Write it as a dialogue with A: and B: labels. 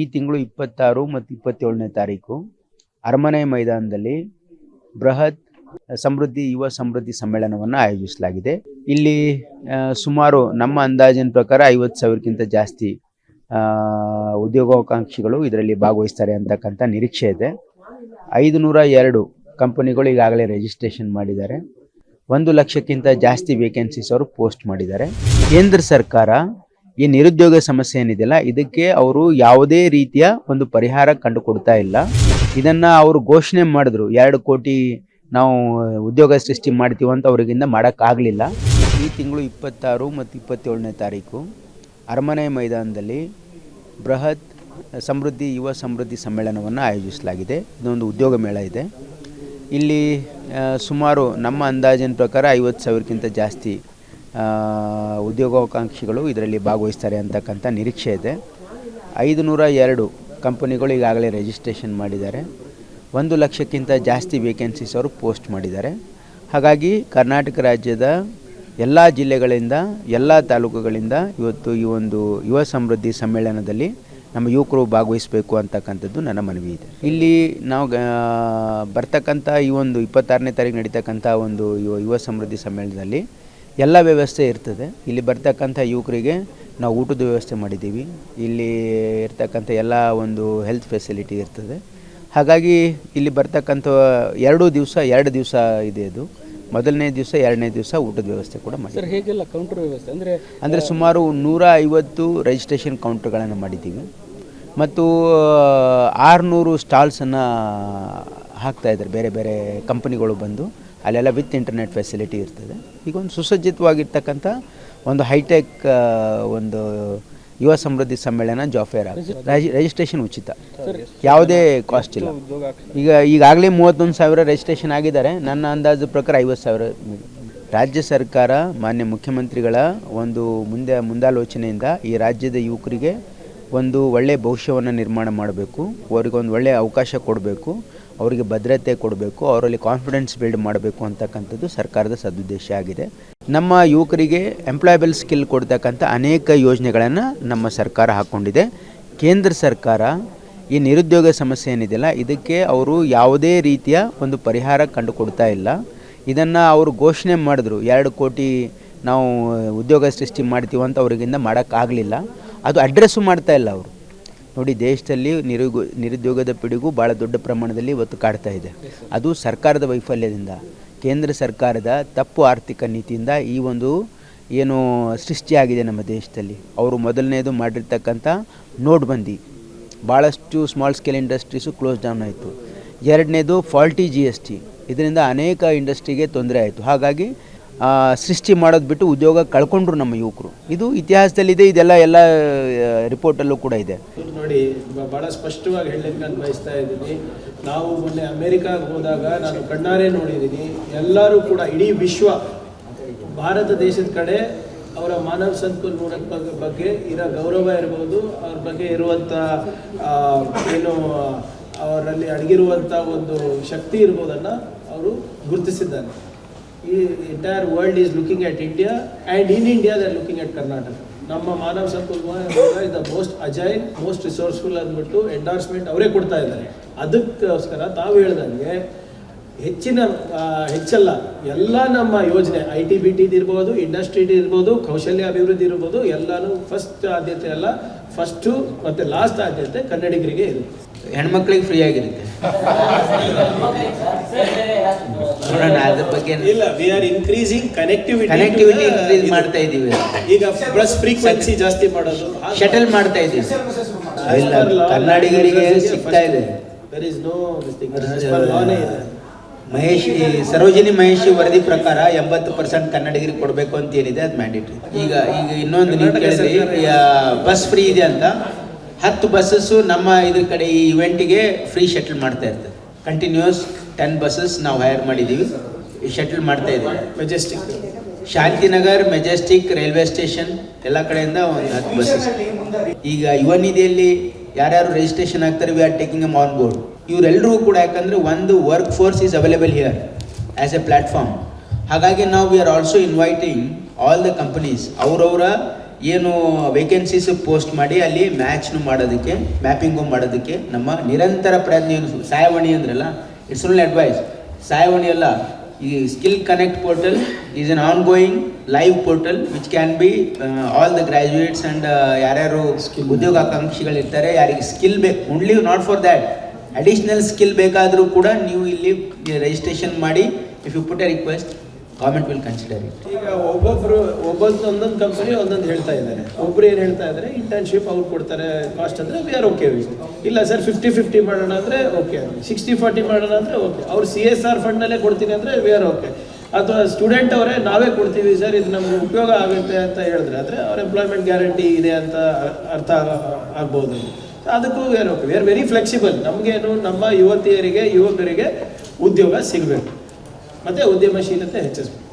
A: ಈ ತಿಂಗಳು ಇಪ್ಪತ್ತಾರು ಮತ್ತು ಇಪ್ಪತ್ತೇಳನೇ ತಾರೀಕು. ಅರಮನೆ ಮೈದಾನದಲ್ಲಿ ಬೃಹತ್ ಸಮೃದ್ಧಿ, ಯುವ ಸಮೃದ್ಧಿ ಸಮ್ಮೇಳನವನ್ನು ಆಯೋಜಿಸಲಾಗಿದೆ. ಇಲ್ಲಿ ಸುಮಾರು ನಮ್ಮ ಅಂದಾಜಿನ ಪ್ರಕಾರ ಐವತ್ತು ಸಾವಿರಕ್ಕಿಂತ ಜಾಸ್ತಿ ಉದ್ಯೋಗಾಕಾಂಕ್ಷಿಗಳು ಇದರಲ್ಲಿ ಭಾಗವಹಿಸ್ತಾರೆ ಅಂತಕ್ಕಂಥ ನಿರೀಕ್ಷೆ ಇದೆ. ಐದು ನೂರ ಎರಡು ಕಂಪನಿಗಳು ಈಗಾಗಲೇ ರಿಜಿಸ್ಟ್ರೇಷನ್ ಮಾಡಿದ್ದಾರೆ. ಒಂದು ಲಕ್ಷಕ್ಕಿಂತ ಜಾಸ್ತಿ ವೇಕೆನ್ಸೀಸ್ ಅವರು ಪೋಸ್ಟ್ ಮಾಡಿದ್ದಾರೆ. ಕೇಂದ್ರ ಸರ್ಕಾರ ಈ ನಿರುದ್ಯೋಗ ಸಮಸ್ಯೆ ಏನಿದೆಯಲ್ಲ, ಇದಕ್ಕೆ ಅವರು ಯಾವುದೇ ರೀತಿಯ ಒಂದು ಪರಿಹಾರ ಕಂಡುಕೊಡ್ತಾ ಇಲ್ಲ. ಇದನ್ನ ಅವರು ಘೋಷಣೆ ಮಾಡಿದ್ರು, ಎರಡು ಕೋಟಿ ನಾವು ಉದ್ಯೋಗ ಸೃಷ್ಟಿ ಮಾಡ್ತೀವಿ ಅಂತ ಅವರಿಗಿಂದ ಮಾಡೋಕ್ಕಾಗಲಿಲ್ಲ ಈ ತಿಂಗಳು ಇಪ್ಪತ್ತಾರು ಮತ್ತು ಇಪ್ಪತ್ತೇಳನೇ ತಾರೀಕು, ಅರಮನೆ ಮೈದಾನದಲ್ಲಿ ಬೃಹತ್ ಸಮೃದ್ಧಿ, ಯುವ ಸಮೃದ್ಧಿ ಸಮ್ಮೇಳನವನ್ನು ಆಯೋಜಿಸಲಾಗಿದೆ. ಇದೊಂದು ಉದ್ಯೋಗ ಮೇಳ ಇದೆ. ಇಲ್ಲಿ ಸುಮಾರು ನಮ್ಮ ಅಂದಾಜಿನ ಪ್ರಕಾರ ಐವತ್ತು ಸಾವಿರಕ್ಕಿಂತ ಜಾಸ್ತಿ ಉದ್ಯೋಗಾಕಾಂಕ್ಷಿಗಳು ಇದರಲ್ಲಿ ಭಾಗವಹಿಸ್ತಾರೆ ಅಂತಕ್ಕಂಥ ನಿರೀಕ್ಷೆ ಇದೆ. ಐದು ನೂರ ಎರಡು ಕಂಪನಿಗಳು ಈಗಾಗಲೇ ರಿಜಿಸ್ಟ್ರೇಷನ್ ಮಾಡಿದ್ದಾರೆ. ಒಂದು ಲಕ್ಷಕ್ಕಿಂತ ಜಾಸ್ತಿ ವೇಕೆನ್ಸೀಸ್ ಅವರು ಪೋಸ್ಟ್ ಮಾಡಿದ್ದಾರೆ. ಹಾಗಾಗಿ ಕರ್ನಾಟಕ ರಾಜ್ಯದ ಎಲ್ಲ ಜಿಲ್ಲೆಗಳಿಂದ, ಎಲ್ಲ ತಾಲೂಕುಗಳಿಂದ ಇವತ್ತು ಈ ಒಂದು ಯುವ ಸಮೃದ್ಧಿ ಸಮ್ಮೇಳನದಲ್ಲಿ ನಮ್ಮ ಯುವಕರು ಭಾಗವಹಿಸಬೇಕು ಅಂತಕ್ಕಂಥದ್ದು ನನ್ನ ಮನವಿ ಇದೆ. ಇಲ್ಲಿ ನಾವು ಬರ್ತಕ್ಕಂಥ ಈ ಒಂದು ಇಪ್ಪತ್ತಾರನೇ ತಾರೀಕು ನಡೀತಕ್ಕಂಥ ಒಂದು ಯುವ ಯುವ ಸಮೃದ್ಧಿ ಸಮ್ಮೇಳನದಲ್ಲಿ ಎಲ್ಲ ವ್ಯವಸ್ಥೆ ಇರ್ತದೆ. ಇಲ್ಲಿ ಬರ್ತಕ್ಕಂಥ ಯುವಕರಿಗೆ ನಾವು ಊಟದ ವ್ಯವಸ್ಥೆ ಮಾಡಿದ್ದೀವಿ. ಇಲ್ಲಿ ಇರ್ತಕ್ಕಂಥ ಎಲ್ಲ ಒಂದು ಹೆಲ್ತ್ ಫೆಸಿಲಿಟಿ ಇರ್ತದೆ. ಹಾಗಾಗಿ ಇಲ್ಲಿ ಬರ್ತಕ್ಕಂಥ ಎರಡು ದಿವಸ ಎರಡು ದಿವಸ ಇದೆ ಅದು. ಮೊದಲನೇ ದಿವಸ ಎರಡನೇ ದಿವಸ ಊಟದ ವ್ಯವಸ್ಥೆ ಕೂಡ ಮಾಡಿ
B: ಸರ್ ಹೇಗೆಲ್ಲ ಕೌಂಟರ್ ವ್ಯವಸ್ಥೆ? ಅಂದರೆ
A: ಅಂದರೆ ಸುಮಾರು ನೂರ ಐವತ್ತು ರಿಜಿಸ್ಟ್ರೇಷನ್ ಕೌಂಟರ್ಗಳನ್ನು ಮಾಡಿದ್ದೀವಿ. ಮತ್ತು ಆರುನೂರು ಸ್ಟಾಲ್ಸನ್ನು ಹಾಕ್ತಾಯಿದ್ದಾರೆ ಬೇರೆ ಬೇರೆ ಕಂಪನಿಗಳು ಬಂದು. ಅಲ್ಲೆಲ್ಲ ವಿತ್ ಇಂಟರ್ನೆಟ್ ಫೆಸಿಲಿಟಿ ಇರ್ತದೆ. ಈಗ ಒಂದು ಸುಸಜ್ಜಿತವಾಗಿರ್ತಕ್ಕಂಥ ಒಂದು ಹೈಟೆಕ್ ಒಂದು ಯುವ ಸಮೃದ್ಧಿ ಸಮ್ಮೇಳನ ಜಾಫೇರ್ ಆಗುತ್ತೆ ರಿಜಿಸ್ಟ್ರೇಷನ್ ಉಚಿತ. ಯಾವುದೇ ಕಾಸ್ಟ್ ಇಲ್ಲ. ಈಗ ಈಗಾಗಲೇ ಮೂವತ್ತೊಂದು ಸಾವಿರ ರಿಜಿಸ್ಟ್ರೇಷನ್ ಆಗಿದ್ದಾರೆ. ನನ್ನ ಅಂದಾಜು ಪ್ರಕಾರ ಐವತ್ತು ಸಾವಿರ ರಾಜ್ಯ ಸರ್ಕಾರ ಮಾನ್ಯ ಮುಖ್ಯಮಂತ್ರಿಗಳ ಒಂದು ಮುಂದೆ ಮುಂದಾಲೋಚನೆಯಿಂದ ಈ ರಾಜ್ಯದ ಯುವಕರಿಗೆ ಒಂದು ಒಳ್ಳೆಯ ಭವಿಷ್ಯವನ್ನು ನಿರ್ಮಾಣ ಮಾಡಬೇಕು. ಅವರಿಗೊಂದು ಒಳ್ಳೆಯ ಅವಕಾಶ ಕೊಡಬೇಕು. ಅವರಿಗೆ ಭದ್ರತೆ ಕೊಡಬೇಕು, ಅವರಲ್ಲಿ ಕಾನ್ಫಿಡೆನ್ಸ್ ಬಿಲ್ಡ್ ಮಾಡಬೇಕು ಅಂತಕ್ಕಂಥದ್ದು ಸರ್ಕಾರದ ಸದುದ್ದೇಶ ಆಗಿದೆ. ನಮ್ಮ ಯುವಕರಿಗೆ ಎಂಪ್ಲಾಯಬಲ್ ಸ್ಕಿಲ್ ಕೊಡ್ತಕ್ಕಂಥ ಅನೇಕ ಯೋಜನೆಗಳನ್ನು ನಮ್ಮ ಸರ್ಕಾರ ಹಾಕ್ಕೊಂಡಿದೆ ಕೇಂದ್ರ ಸರ್ಕಾರ ಈ ನಿರುದ್ಯೋಗ ಸಮಸ್ಯೆ ಏನಿದೆಯಲ್ಲ, ಇದಕ್ಕೆ ಅವರು ಯಾವುದೇ ರೀತಿಯ ಒಂದು ಪರಿಹಾರ ಕಂಡುಕೊಡ್ತಾ ಇಲ್ಲ. ಇದನ್ನು ಅವರು ಘೋಷಣೆ ಮಾಡಿದ್ರು, ಎರಡು ಕೋಟಿ ನಾವು ಉದ್ಯೋಗ ಸೃಷ್ಟಿ ಮಾಡ್ತೀವಂತ ಅವರಿಗಿಂದ ಮಾಡೋಕ್ಕಾಗಲಿಲ್ಲ. ಅದು ಅಡ್ರೆಸ್ಸು ಮಾಡ್ತಾ ಇಲ್ಲ ಅವರು. ನೋಡಿ, ದೇಶದಲ್ಲಿ ನಿರುಗು, ನಿರುದ್ಯೋಗದ ಪಿಡುಗು ಭಾಳ ದೊಡ್ಡ ಪ್ರಮಾಣದಲ್ಲಿ ಇವತ್ತು ಕಾಡ್ತಾ ಇದೆ. ಅದು ಸರ್ಕಾರದ ವೈಫಲ್ಯದಿಂದ. ಕೇಂದ್ರ ಸರ್ಕಾರದ ತಪ್ಪು ಆರ್ಥಿಕ ನೀತಿಯಿಂದ ಈ ಒಂದು ಏನು ಸೃಷ್ಟಿಯಾಗಿದೆ ನಮ್ಮ ದೇಶದಲ್ಲಿ. ಅವರು ಮೊದಲನೇದು ಮಾಡಿರ್ತಕ್ಕಂಥ ನೋಟ್ಬಂದಿ. ಭಾಳಷ್ಟು small scale industries close down ಆಯಿತು. ಎರಡನೇದು ಫಾಲ್ಟಿ ಜಿ ಎಸ್ ಟಿ ಇದರಿಂದ ಅನೇಕ ಇಂಡಸ್ಟ್ರಿಗೆ ತೊಂದರೆ ಆಯಿತು. ಹಾಗಾಗಿ ಸೃಷ್ಟಿ ಮಾಡೋದು ಬಿಟ್ಟು ಉದ್ಯೋಗ ಕಳ್ಕೊಂಡ್ರು ನಮ್ಮ ಯುವಕರು. ಇದು ಇತಿಹಾಸದಲ್ಲಿದೆ, ಇದೆಲ್ಲ ಎಲ್ಲ ರಿಪೋರ್ಟಲ್ಲೂ ಕೂಡ ಇದೆ.
C: ನೋಡಿ ಬಹಳ ಸ್ಪಷ್ಟವಾಗಿ ಹೇಳಲಿಕ್ಕೆ ನಾನು ಬಯಸ್ತಾ ಇದ್ದೀನಿ. ನಾವು ಮೊನ್ನೆ ಅಮೇರಿಕಾಗೆ ಹೋದಾಗ ನಾನು ಕಣ್ಣಾರೆ ನೋಡಿದ್ದೀನಿ. ಎಲ್ಲರೂ ಕೂಡ ಇಡೀ ವಿಶ್ವ, ಭಾರತ ದೇಶದ ಕಡೆ ಅವರ ಮಾನವ ಸಂಕುಲ್ ಬಗ್ಗೆ ಬಗ್ಗೆ ಇರೋ ಗೌರವ ಇರ್ಬೋದು, ಅವ್ರ ಬಗ್ಗೆ ಇರುವಂಥ ಏನು, ಅವರಲ್ಲಿ ಅಡಗಿರುವಂಥ ಒಂದು ಶಕ್ತಿ ಇರ್ಬೋದನ್ನು ಅವರು ಗುರುತಿಸಿದ್ದಾರೆ. Entire world is looking at India and in India they looking at Karnataka ನಮ್ಮ ಮಾನವ ಸಂಪನ್ಮೂಲ is the most agile most resourceful ಅಂದ್ಬಿಟ್ಟು ಎಂಡಾರ್ಸ್ಮೆಂಟ್ ಅವರೇ ಕೊಡ್ತಾ ಇದ್ದಾರೆ. ಅದಕ್ಕೋಸ್ಕರ ತಾವು ಹೇಳ್ದಂಗೆ ಹೆಚ್ಚಿನ ಹೆಚ್ಚಲ್ಲ, ಎಲ್ಲ ನಮ್ಮ ಯೋಜನೆ ಐ ಟಿ ಬಿ ಟಿದು ಇರ್ಬೋದು ಇಂಡಸ್ಟ್ರಿದು ಇರ್ಬೋದು, ಕೌಶಲ್ಯ ಅಭಿವೃದ್ಧಿ ಇರ್ಬೋದು, ಎಲ್ಲನೂ ಫಸ್ಟ್ ಆದ್ಯತೆ ಅಲ್ಲ ಫಸ್ಟು ಮತ್ತು ಲಾಸ್ಟ್ ಆದ್ಯತೆ ಕನ್ನಡಿಗರಿಗೆ ಇದೆ
A: ಹೆಣ್ಮಕ್ಳಿಗೆ ಫ್ರೀ ಆಗಿರುತ್ತೆ. ನೋಡೋಣ ಅದ್ರ ಬಗ್ಗೆ
C: ಇಲ್ಲ we are increasing connectivity
A: connectivity increase ಮಾಡ್ತಾ ಇದ್ದೀವಿ
C: ಈಗ ಬಸ್ ಫ್ರೀಕ್ವೆನ್ಸಿ ಜಾಸ್ತಿ ಮಾಡೋದು.
A: ಶಟಲ್ ಮಾಡ್ತಾ ಇದ್ದೀವಿ ಇಲ್ಲ ಕನ್ನಡಿಗರಿಗೆ ಸಿಗ್ತಾ ಇದೆ.
C: ದರ್ ಇಸ್ ನೋ ಲಾನೇ ಇದೆ.
A: ಮಹೇಶ್ ಸರೋಜಿನಿ ಮಹೇಶಿ ವರದಿ ಪ್ರಕಾರ ಎಂಬತ್ತು ಪರ್ಸೆಂಟ್ ಕನ್ನಡಿಗರಿಗೆ ಕೊಡಬೇಕು ಅಂತ ಏನಿದೆ ಅದು ಮ್ಯಾಂಡೇಟ್ರಿ ಈಗ ಈಗ ಇನ್ನೊಂದು ನೀವು ಕೇಳಿದ್ರಿ ಬಸ್ ಫ್ರೀ ಇದೆ ಅಂತ. ಹತ್ತು ಬಸ್ಸಸ್ಸು ನಮ್ಮ ಇದ್ರ ಕಡೆ ಈ ಇವೆಂಟಿಗೆ ಫ್ರೀ ಶಟಲ್ ಮಾಡ್ತಾ ಇರ್ತದೆ. ಕಂಟಿನ್ಯೂಸ್ ಟೆನ್ ಬಸ್ಸಸ್ ನಾವು ಹೈರ್ ಮಾಡಿದ್ದೀವಿ ಶಟಲ್ ಮಾಡ್ತಾ ಇದ್ದೀವಿ.
C: Majestic
A: Shantinagar Majestic railway station ಎಲ್ಲ ಕಡೆಯಿಂದ ಒಂದು ಹತ್ತು ಬಸ್ಸಸ್ ಈಗ ಯುವ ನಿಧಿಯಲ್ಲಿ ಯಾರ್ಯಾರು ರಿಜಿಸ್ಟ್ರೇಷನ್ ಆಗ್ತಾರೆ we are taking a on board ಇವರೆಲ್ಲರೂ ಕೂಡ ಯಾಕಂದರೆ ಒಂದು workforce is available here as a platform ಹಾಗಾಗಿ ನಾವು we are also inviting all the companies ಅವರವರ ಏನು ವೇಕೆನ್ಸೀಸ್ ಪೋಸ್ಟ್ ಮಾಡಿ ಅಲ್ಲಿ ಮ್ಯಾಚ್ನು ಮಾಡೋದಕ್ಕೆ ಮ್ಯಾಪಿಂಗು ಮಾಡೋದಕ್ಕೆ ನಮ್ಮ ನಿರಂತರ ಪ್ರಯತ್ನ ಏನು ಸು- ಸಾಯವಾಣಿ ಅಂದ್ರಲ್ಲ ಇಟ್ಸ್ ಓನ್ಲಿ ಅಡ್ವೈಸ್ ಸಾಯವಾಣಿ ಅಲ್ಲ ಈ skill connect portal is an ongoing live portal which can be all the graduates and ಯಾರ್ಯಾರು ಉದ್ಯೋಗಾಕಾಂಕ್ಷಿಗಳಿರ್ತಾರೆ ಯಾರಿಗೆ ಸ್ಕಿಲ್ ಬೇಕು only not for that additional skill ಬೇಕಾದರೂ ಕೂಡ ನೀವು ಇಲ್ಲಿ ರಿಜಿಸ್ಟ್ರೇಷನ್ ಮಾಡಿ if you put a request government will consider it
C: ಈಗ ಒಬ್ಬೊಬ್ರು ಒಬ್ಬೊಂದು ಒಂದೊಂದು ಕಂಪನಿ ಒಂದೊಂದು ಹೇಳ್ತಾ ಇದ್ದಾರೆ. ಒಬ್ರು ಏನು ಹೇಳ್ತಾ ಇದ್ದಾರೆ ಇಂಟರ್ನ್ಶಿಪ್ ಅವ್ರು ಕೊಡ್ತಾರೆ ಕಾಸ್ಟ್ ಅಂದರೆ ವಿ ಆರ್ ಓಕೆ ಇಲ್ಲ ಸರ್ ಫಿಫ್ಟಿ ಫಿಫ್ಟಿ ಮಾಡೋಣ ಅಂದರೆ ಓಕೆ ಸಿಕ್ಸ್ಟಿ ಫಾರ್ಟಿ ಮಾಡೋಣ ಅಂದರೆ ಓಕೆ ಅವ್ರು ಸಿ ಎಸ್ ಆರ್ ಫಂಡಲ್ಲೇ ಕೊಡ್ತೀನಿ ಅಂದರೆ ವಿ ಆರ್ ಓಕೆ ಅಥವಾ ಸ್ಟೂಡೆಂಟ್ ಅವರೇ ನಾವೇ ಕೊಡ್ತೀವಿ ಸರ್ ಇದು ನಮ್ಗೆ ಉಪಯೋಗ ಆಗುತ್ತೆ ಅಂತ ಹೇಳಿದ್ರೆ ಆದರೆ ಅವ್ರ ಎಂಪ್ಲಾಯ್ಮೆಂಟ್ ಗ್ಯಾರಂಟಿ ಇದೆ ಅಂತ ಅರ್ಥ ಆಗ್ಬೋದು. ಅದಕ್ಕೂ we are okay we are very flexible ನಮಗೇನು ನಮ್ಮ ಯುವತಿಯರಿಗೆ, ಯುವಕರಿಗೆ ಉದ್ಯೋಗ ಸಿಗಬೇಕು. ಮತ್ತು ಉದ್ಯಮಶೀಲತೆ ಹೆಚ್ಚಿಸ್ಬೇಕು.